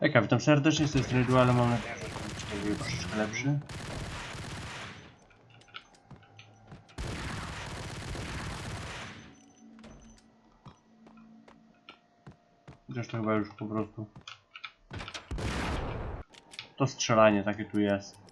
Eka, witam serdecznie z tej strony Duala, mam nadzieję, że komputer będzie troszeczkę lepszy. To chyba już po prostu... To strzelanie takie tu jest.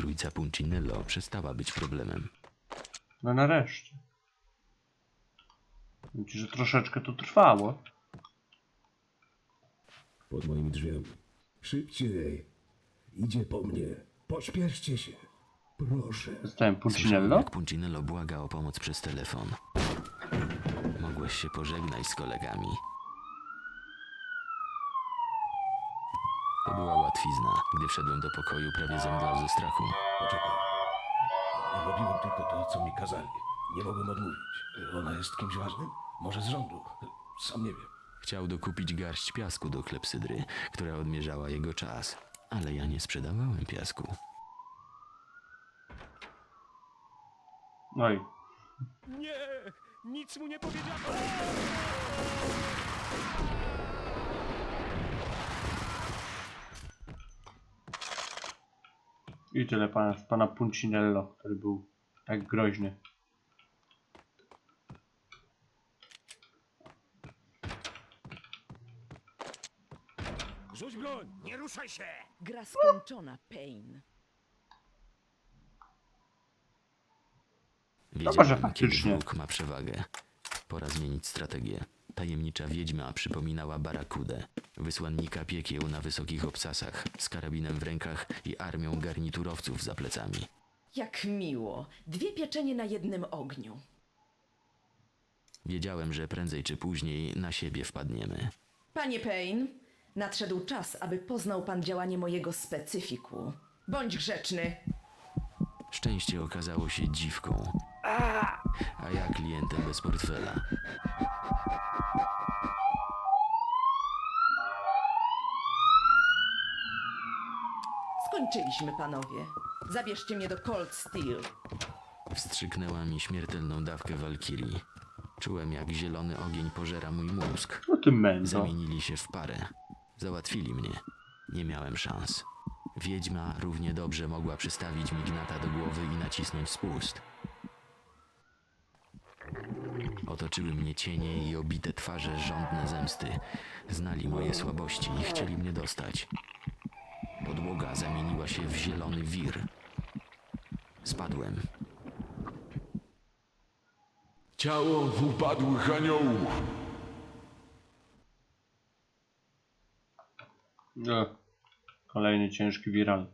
Trójca Puncinello przestała być problemem. No nareszcie. Ci, że troszeczkę to trwało. Pod moimi drzwiami. Szybciej. Idzie po mnie. Pośpieszcie się. Proszę. Zostałem Słyszałem, Pulcinello? jak Puncinello błaga o pomoc przez telefon. Mogłeś się pożegnać z kolegami. To była łatwizna. Gdy wszedłem do pokoju, prawie zemdlał ze strachu. Poczekaj. Robiłem tylko to, co mi kazali. Nie mogłem odmówić. Ona jest kimś ważnym? Może z rządu? Sam nie wiem. Chciał dokupić garść piasku do klepsydry, która odmierzała jego czas. Ale ja nie sprzedawałem piasku. No i Nie! Nic mu nie powiedziałem! I tyle pana, z pana Puncinello, który był tak groźny. Rzuć broń! Nie ruszaj się! Gra skończona, Pain. może Wiedziałem, kiedy faktycznie. wróg ma przewagę. Pora zmienić strategię. Tajemnicza wiedźma przypominała Barakudę, wysłannika piekieł na wysokich obcasach, z karabinem w rękach i armią garniturowców za plecami. Jak miło. Dwie pieczenie na jednym ogniu. Wiedziałem, że prędzej czy później na siebie wpadniemy. Panie Pain, nadszedł czas, aby poznał pan działanie mojego specyfiku. Bądź grzeczny. Szczęście okazało się dziwką, a ja klientem bez portfela. Skończyliśmy, panowie. Zabierzcie mnie do Cold Steel. Wstrzyknęła mi śmiertelną dawkę walkirii. Czułem, jak zielony ogień pożera mój mózg. No ty mędzo. Zamienili się w parę. Załatwili mnie. Nie miałem szans. Wiedźma równie dobrze mogła przystawić mi gnata do głowy i nacisnąć spust. Otoczyły mnie cienie i obite twarze żądne zemsty. Znali moje słabości i chcieli mnie dostać. Podłoga zamieniła się w zielony wir. Spadłem. Ciało upadłych aniołów. No. Kolejny ciężki viral.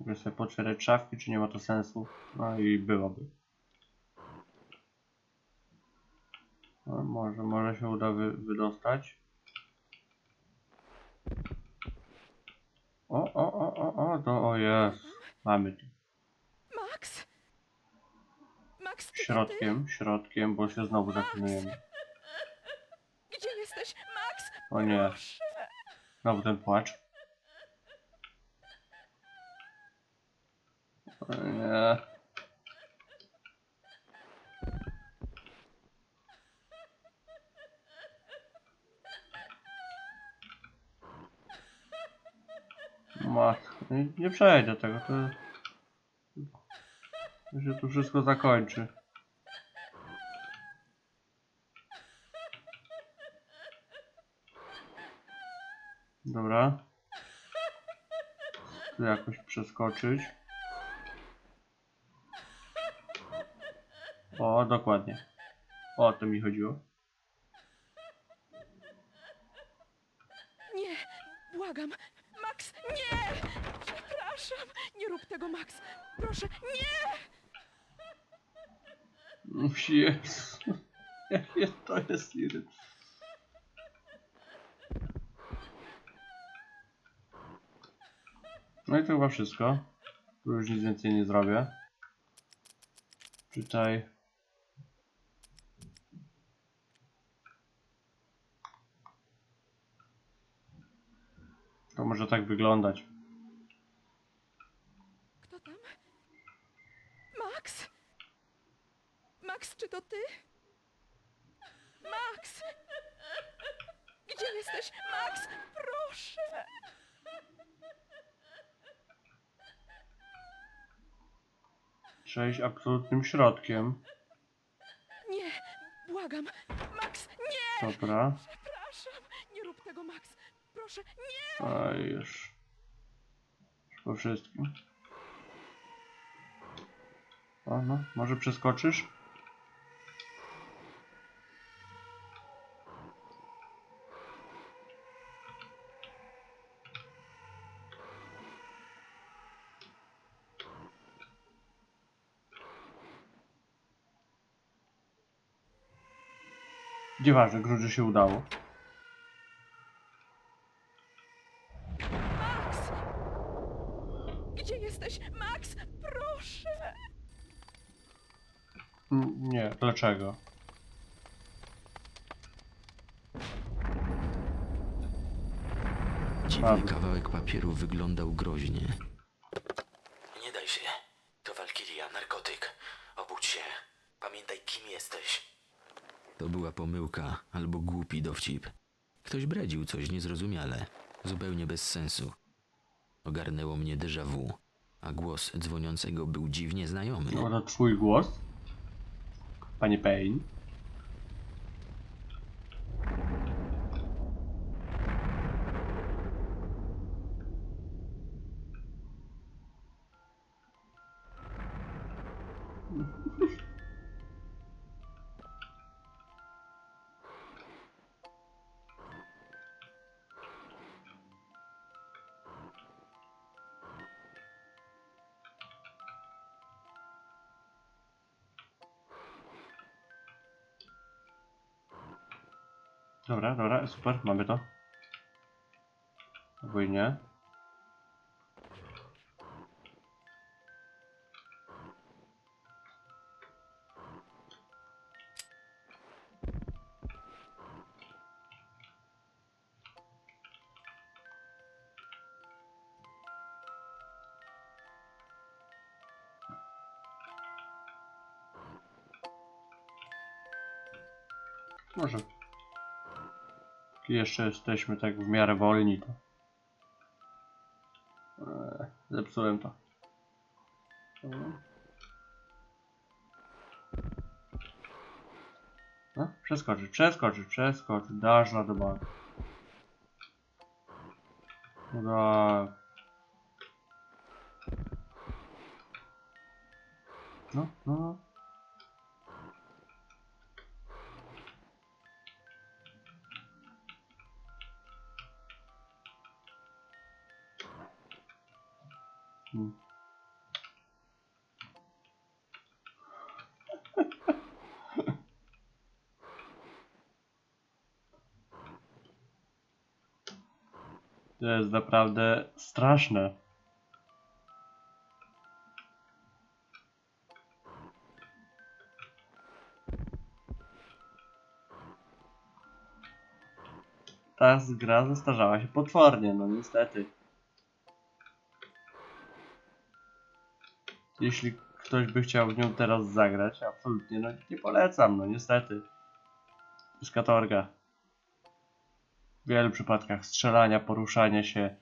Mogę sobie potwierać szafki, czy nie ma to sensu? No i byłoby. No, może, może się uda wy, wydostać. O, o, o, o, o, to o jest. Mamy tu. Max? Max, ty, Środkiem, środkiem, bo się znowu zaklinujemy. Gdzie jesteś? Max? O nie. Znowu ten płacz. O nie. Nie, nie przejdę tego, to... Się tu wszystko zakończy. Dobra. Tu jakoś przeskoczyć. O, dokładnie. O to mi chodziło. Nie, błagam. Max, nie! Przepraszam. Nie rób tego, Max. Proszę, nie! Jezu. Jakie to jest iryt. No i to chyba wszystko. Tu już nic więcej nie zrobię. Czytaj. Może tak wyglądać. Kto tam? Max? Max, czy to ty? Max! Gdzie jesteś? Max, proszę! Trzeba iść absolutnym środkiem. Nie, błagam. Max, nie! Dobra. Przepraszam. Nie rób tego, Max. Proszę, nie! A już. Już po wszystkim. O, no, może przeskoczysz? Grunt, że się udało. Max! Gdzie jesteś? Max, proszę! Mm, Nie, dlaczego? Dziwny kawałek papieru wyglądał groźnie. Nie daj się. To Walkiria, narkotyk. Obudź się. Pamiętaj, kim jesteś. To była pomyłka albo głupi dowcip. Ktoś bredził coś niezrozumiale, zupełnie bez sensu. Ogarnęło mnie déjà vu, a głos dzwoniącego był dziwnie znajomy. To twój głos? Panie Payne. Dobra, dobra, super, mamy to. Albo i nie. Może jeszcze jesteśmy tak w miarę wolni, to... Eee, zepsułem to. No, przeskoczyć, przeskoczyć, przeskoczyć, dasz na bank. No. No, no, no. To jest naprawdę straszne. Ta gra zestarzała się potwornie, no niestety. Jeśli ktoś by chciał w nią teraz zagrać, absolutnie, no nie polecam, no niestety. Jest katorga. W wielu przypadkach strzelania, poruszania się.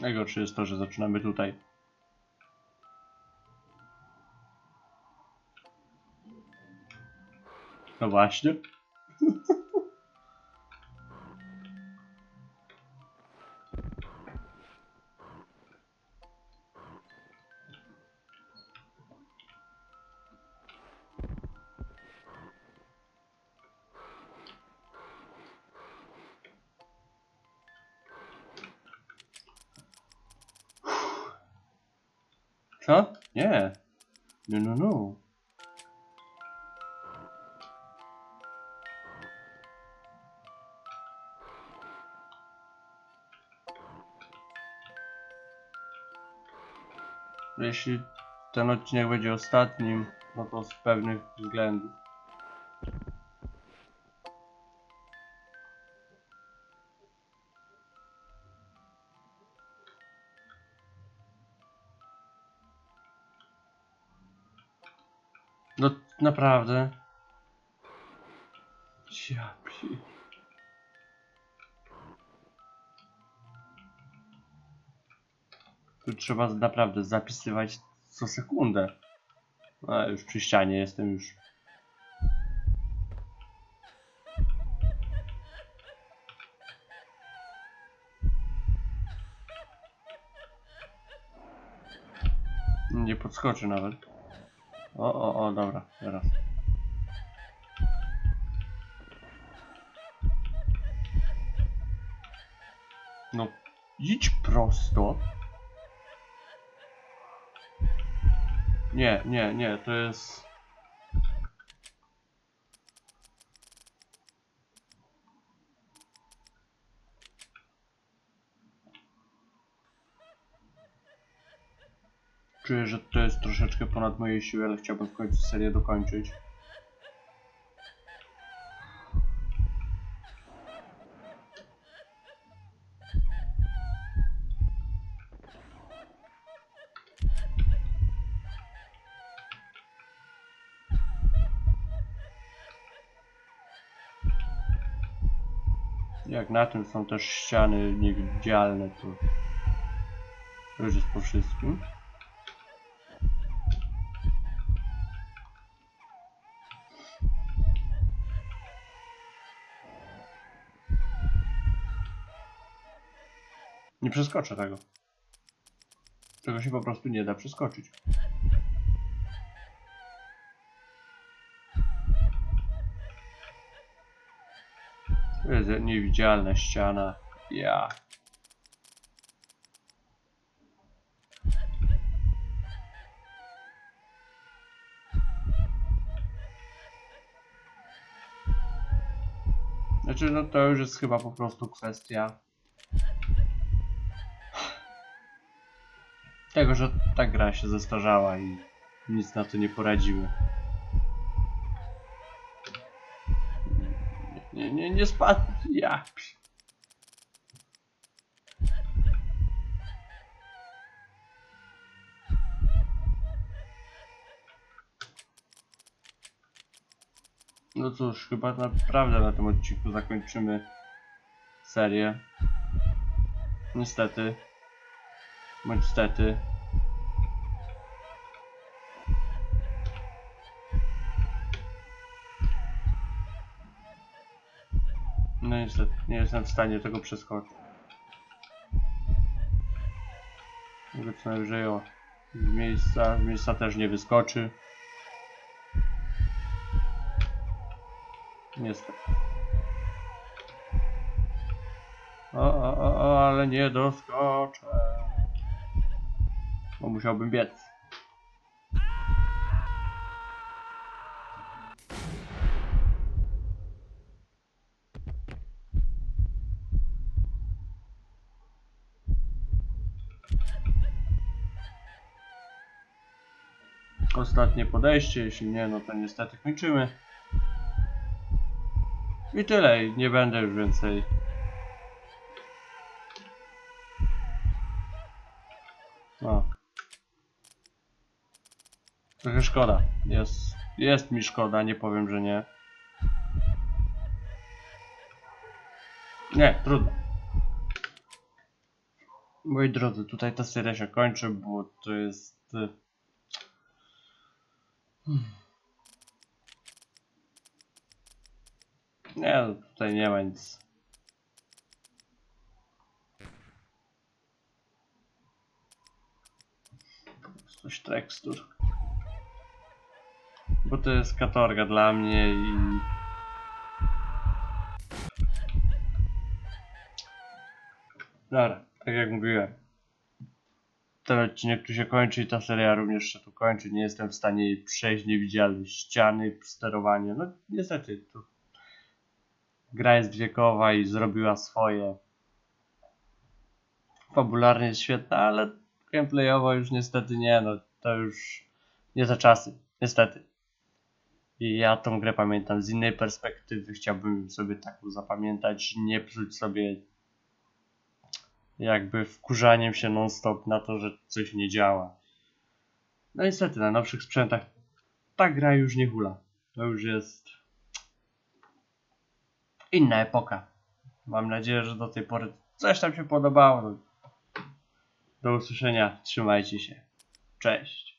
Najgorsze jest to, że zaczynamy tutaj. No właśnie. Co? Nie. No, no, no. Jeśli ten odcinek będzie ostatnim, no to z pewnych względów. No naprawdę. Ja Tu trzeba naprawdę zapisywać co sekundę. A już przy ścianie jestem już. Nie podskoczy nawet. O, o, o, dobra, teraz. No, idź prosto. Nie, nie, nie, to jest... Czuję, że to jest troszeczkę ponad moje siły, ale chciałbym w końcu serię dokończyć. Jak na tym są też ściany niewidzialne, to już jest po wszystkim. Nie przeskoczę tego. Tego się po prostu nie da przeskoczyć. Niewidzialna ściana. Ja. Znaczy, no to już jest chyba po prostu kwestia tego, że ta gra się zestarzała i nic na to nie poradzimy. Nie, nie, nie, spadł. Ja. No cóż, chyba naprawdę na tym odcinku zakończymy serię. Niestety. Bądź stety. Nie jestem w stanie tego przeskoczyć. Mogę co najwyżej o z miejsca, z miejsca też nie wyskoczy. Niestety. O, o, o, ale nie doskoczę. Bo musiałbym biec. Ostatnie podejście, jeśli nie, no to niestety kończymy. I tyle, nie będę już więcej. No. Trochę szkoda. Jest, jest mi szkoda, nie powiem, że nie. Nie, trudno. Moi drodzy, tutaj ta seria się kończy, bo to jest... Nie, no tutaj nie ma nic. Coś tekstur. Bo to jest katorga dla mnie i... Dobra, tak jak mówiłem. Ten odcinek tu się kończy i ta seria również się tu kończy. Nie jestem w stanie jej przejść, nie widziałem ściany, sterowanie. No niestety, tu gra jest wiekowa i zrobiła swoje. Fabularnie jest świetna, ale gameplayowo już niestety nie, no to już nie za czasy, niestety. I ja tą grę pamiętam z innej perspektywy, chciałbym sobie taką zapamiętać, nie psuć sobie jakby wkurzaniem się non-stop na to, że coś nie działa. No niestety, na nowszych sprzętach ta gra już nie hula. To już jest inna epoka. Mam nadzieję, że do tej pory coś tam się podobało. Do usłyszenia. Trzymajcie się. Cześć.